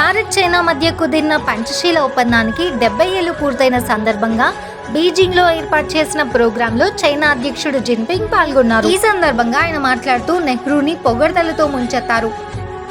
Bharat China మధ్య కుదిరిన పంచశీల ఒప్పందానికి డెబ్బై ఏళ్ళు పూర్తయిన సందర్భంగా బీజింగ్లో ఏర్పాటు చేసిన ప్రోగ్రామ్లో చైనా అధ్యక్షుడు జిన్పింగ్ పాల్గొన్నారు. ఈ సందర్భంగా ఆయన మాట్లాడుతూ నెహ్రూని పొగడ్తలతో ముంచెత్తారు.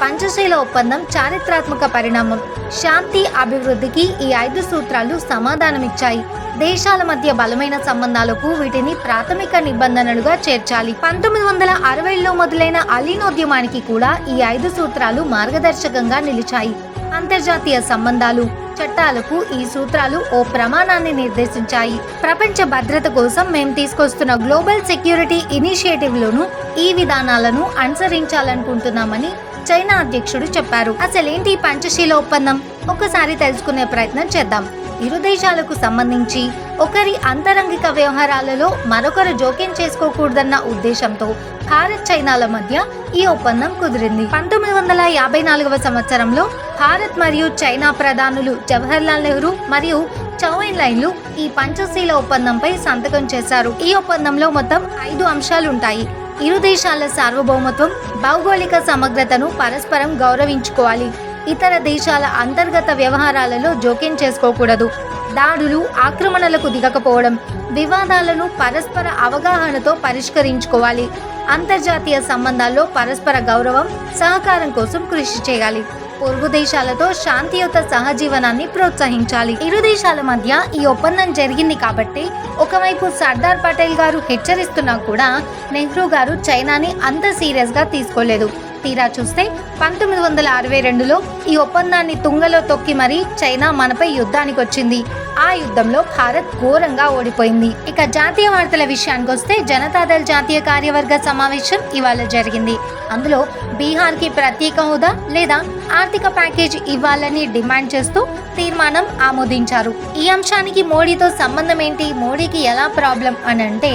పంచశీల ఒప్పందం చారిత్రాత్మక పరిణామం శాంతి అభివృద్ధికి ఈ ఐదు సూత్రాలు సమాధానమిచ్చాయి. దేశాల మధ్య బలమైన సంబంధాలకు వీటిని ప్రాథమిక నిబంధనలుగా చేర్చాలి. పంతొమ్మిది వందల అరవైలో మొదలైన అలీనోద్యమానికి కూడా ఈ ఐదు సూత్రాలు మార్గదర్శకంగా నిలిచాయి. అంతర్జాతీయ సంబంధాలు చట్టాలకు ఈ సూత్రాలు ఓ ప్రమాణాన్ని నిర్దేశించాయి. ప్రపంచ భద్రత కోసం మేము తీసుకొస్తున్న గ్లోబల్ సెక్యూరిటీ ఇనిషియేటివ్ లోను ఈ విధానాలను అనుసరించాలనుకుంటున్నామని చైనా అధ్యక్షుడు చెప్పారు. అసలేంటి పంచశీల ఒప్పందం? ఒక్కసారి తెలుసుకునే ప్రయత్నం చేద్దాం. ఇరు దేశాలకు సంబంధించి ఒకరి అంతరంగిక వ్యవహారాలలో మరొకరు జోక్యం చేసుకోకూడదన్న ఉద్దేశంతో భారత్ చైనాల మధ్య ఈ ఒప్పందం కుదిరింది. పంతొమ్మిది వందల యాభై నాలుగవ సంవత్సరంలో భారత్ మరియు చైనా ప్రధానులు జవహర్లాల్ నెహ్రూ మరియు చౌన్ లైన్లు ఈ పంచశీల ఒప్పందంపై సంతకం చేశారు. ఈ ఒప్పందంలో మొత్తం ఐదు అంశాలుంటాయి. ఇరు దేశాల సార్వభౌమత్వం భౌగోళిక సమగ్రతను పరస్పరం గౌరవించుకోవాలి. ఇతర దేశాల అంతర్గత వ్యవహారాలలో జోక్యం చేసుకోకూడదు. దాడులు ఆక్రమణలకు దిగకపోవడం వివాదాలను పరస్పర అవగాహనతో పరిష్కరించుకోవాలి. అంతర్జాతీయ సంబంధాల్లో పరస్పర గౌరవం సహకారం కోసం కృషి చేయాలి. పొరుగు దేశాలతో శాంతియుత సహజీవనాన్ని ప్రోత్సహించాలి. ఇరు దేశాల మధ్య ఈ ఒప్పందం జరిగింది కాబట్టి ఒకవైపు సర్దార్ పటేల్ గారు హెచ్చరిస్తున్నా కూడా నెహ్రూ గారు చైనాని అంత సీరియస్గా తీసుకోలేదు. తీరా చూస్తే పంతొమ్మిది వందల అరవై రెండులో ఈ ఒప్పందాన్ని తుంగలో తొక్కి మరీ చైనా మనపై యుద్ధానికి వచ్చింది ఆ యుద్ధంలో భారత్ ఘోరంగా ఓడిపోయింది. ఇక జాతీయ వార్తల విషయానికి వస్తే జనతాదళ్ జాతీయ కార్యవర్గ సమావేశం ఇవాళ జరిగింది. అందులో బీహార్కి ప్రత్యేక హోదా లేదా ఆర్థిక ప్యాకేజ్ ఇవ్వాలని డిమాండ్ చేస్తూ తీర్మానం ఆమోదించారు. ఈ అంశానికి మోడీతో సంబంధం ఏంటి? మోడీకి ఎలా ప్రాబ్లం అని అంటే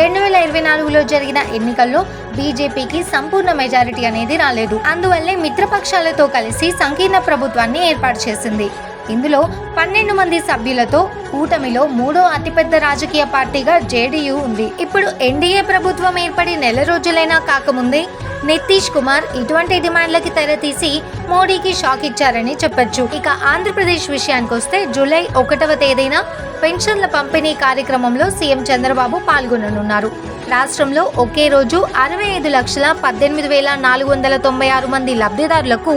రెండు వేల ఇరవై నాలుగులో జరిగిన ఎన్నికల్లో బీజేపీకి సంపూర్ణ మెజారిటీ అనేది రాలేదు. అందువల్లే మిత్రపక్షాలతో కలిసి సంకీర్ణ ప్రభుత్వాన్ని ఏర్పాటు చేసింది. ఇందులో పన్నెండు మంది సభ్యులతో కూటమిలో మూడో అతిపెద్ద రాజకీయ పార్టీగా జేడీయూ ఉంది. ఇప్పుడు ఎన్డీఏ ప్రభుత్వం ఏర్పడి నెల రోజులైనా కాకముందే నితీష్ కుమార్ ఇటువంటి డిమాండ్లకి తెరతీసి మోడీకి షాక్ ఇచ్చారని చెప్పొచ్చు. ఇక ఆంధ్రప్రదేశ్ విషయానికి వస్తే జూలై ఒకటవ తేదీన పెన్షన్ల పంపిణీ కార్యక్రమంలో సీఎం చంద్రబాబు పాల్గొననున్నారు. రాష్ట్రంలో ఒకే రోజు అరవై ఐదు లక్షల పద్దెనిమిది వేల నాలుగు వందల తొంభై ఆరు మంది లబ్ధిదారులకు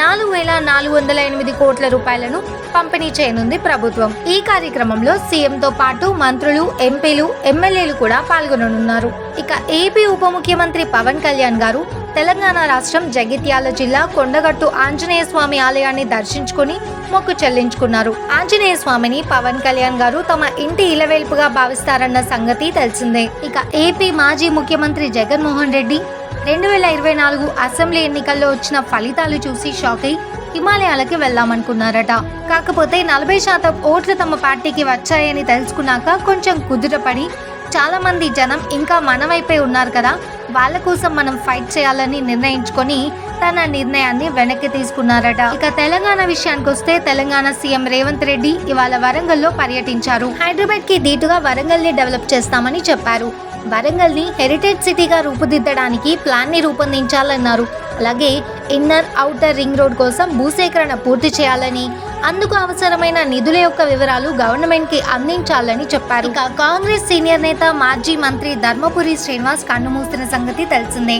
నాలుగు వేల నాలుగు వందల ఎనిమిది కోట్ల రూపాయలను పంపిణీ చేయనుంది ప్రభుత్వం. ఈ కార్యక్రమంలో సీఎంతో పాటు మంత్రులు ఎంపీలు ఎమ్మెల్యేలు కూడా పాల్గొననున్నారు. ఇక ఏపీ ఉప ముఖ్యమంత్రి పవన్ కళ్యాణ్ గారు తెలంగాణ రాష్ట్రం జగిత్యాల జిల్లా కొండగట్టు ఆంజనేయ స్వామి ఆలయాన్ని దర్శించుకుని మొక్కు చెల్లించుకున్నారు. ఆంజనేయ స్వామిని పవన్ కళ్యాణ్ గారు తమ ఇంటి ఇలవేల్పుగా భావిస్తారన్న సంగతి తెలిసిందే. ఇక ఏపీ మాజీ ముఖ్యమంత్రి జగన్మోహన్ రెడ్డి రెండు వేల ఇరవై నాలుగు అసెంబ్లీ ఎన్నికల్లో వచ్చిన ఫలితాలు చూసి షాక్ అయి హిమాలయాలకి వెళ్దామనుకున్నారట. కాకపోతే నలభై శాతం ఓట్లు తమ పార్టీకి వచ్చాయని తెలుసుకున్నాక కొంచెం కుదురపడి చాలా మంది జనం ఇంకా మన వైపే ఉన్నారు కదా వాళ్ళ కోసం మనం ఫైట్ చేయాలని నిర్ణయించుకొని తన నిర్ణయాన్ని వెనక్కి తీసుకున్నారట. ఇక తెలంగాణ విషయానికి వస్తే తెలంగాణ సీఎం రేవంత్ రెడ్డి ఇవాళ వరంగల్లో పర్యటించారు. హైదరాబాద్కి దీటుగా వరంగల్ని డెవలప్ చేస్తామని చెప్పారు. వరంగల్ని హెరిటేజ్ సిటీగా రూపుదిద్దడానికి ప్లాన్ని రూపొందించాలన్నారు. అలాగే ఇన్నర్ ఔటర్ రింగ్ రోడ్ కోసం భూసేకరణ పూర్తి చేయాలని అందుకు అవసరమైన నిధుల యొక్క వివరాలు గవర్నమెంట్కి అందించాలని చెప్పారు. ఇక కాంగ్రెస్ సీనియర్ నేత మాజీ మంత్రి ధర్మపురి శ్రీనివాస్ కన్నుమూసిన సంగతి తెలిసిందే.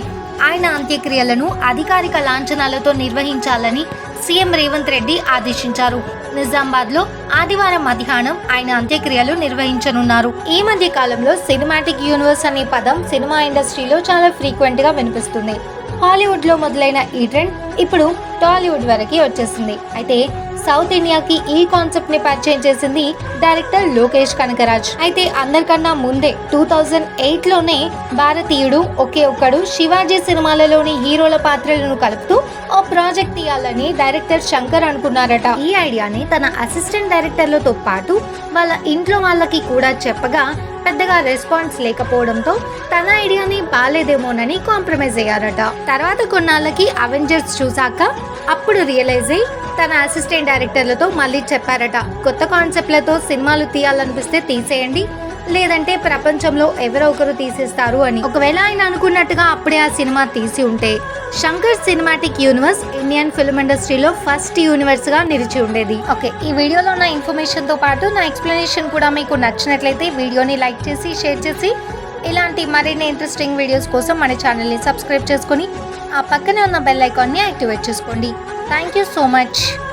ఆయన అంత్యక్రియలను అధికారిక లాంఛనాలతో నిర్వహించాలని సీఎం రేవంత్ రెడ్డి ఆదేశించారు. నిజామాబాద్లో ఆదివారం మధ్యాహ్నం ఆయన అంత్యక్రియలు నిర్వహించనున్నారు. ఈ మధ్య కాలంలో సినిమాటిక్ యూనివర్స్ అనే పదం సినిమా ఇండస్ట్రీలో చాలా ఫ్రీక్వెంట్గా వినిపిస్తుంది. హాలీవుడ్లో మొదలైన ఈ ట్రెండ్ ఇప్పుడు టాలీవుడ్ వరకు వచ్చేసింది. అయితే సౌత్ ఇండియాకి ఈ కాన్సెప్ట్ని పరిచయం చేసింది డైరెక్టర్ లోకేష్ కనకరాజ్. అయితే అందరికన్నా ముందే టూ థౌజండ్ ఎయిట్లోనే భారతీయుడు ఒకే ఒక్కడు శివాజీ సినిమాలలోని హీరోల పాత్రలను కలుపుతూ ఓ ప్రాజెక్ట్ తీయాలని డైరెక్టర్ శంకర్ అనుకున్నారట. ఈ ఐడియాని తన అసిస్టెంట్ డైరెక్టర్లతో పాటు వాళ్ళ ఇంట్లో వాళ్ళకి కూడా చెప్పగా పెద్దగా రెస్పాన్స్ లేకపోవడంతో తన ఐడియాని బాలేదేమోనని కాంప్రమైజ్ అయ్యారట. తర్వాత కొన్నాళ్ళకి అవెంజర్స్ చూసాక అప్పుడు రియలైజ్ అయ్యి తన అసిస్టెంట్ డైరెక్టర్లతో మళ్ళీ చెప్పారట. కొత్త కాన్సెప్ట్లతో సినిమాలు తీయాలనిపిస్తే తీసేయండి. లేదంటే ప్రపంచంలో ఎవరో ఒకరు తీసేస్తారు అని. ఒకవేళ ఆయన అనుకున్నట్టుగా అప్పుడే ఆ సినిమా తీసి ఉంటే Shankar cinematic universe Indian film ఇండస్ట్రీలో ఫస్ట్ యూనివర్స్గా నిలిచి ఉండేది. ఓకే ఈ వీడియోలో నా ఇన్ఫర్మేషన్తో పాటు నా ఎక్స్ప్లెనేషన్ కూడా మీకు నచ్చినట్లయితే వీడియోని లైక్ చేసి షేర్ చేసి ఇలాంటి మరిన్ని ఇంట్రెస్టింగ్ వీడియోస్ కోసం మన ఛానల్ని సబ్స్క్రైబ్ చేసుకొని ఆ పక్కనే ఉన్న బెల్ ఐకాన్ని యాక్టివేట్ చేసుకోండి. Thank you so much.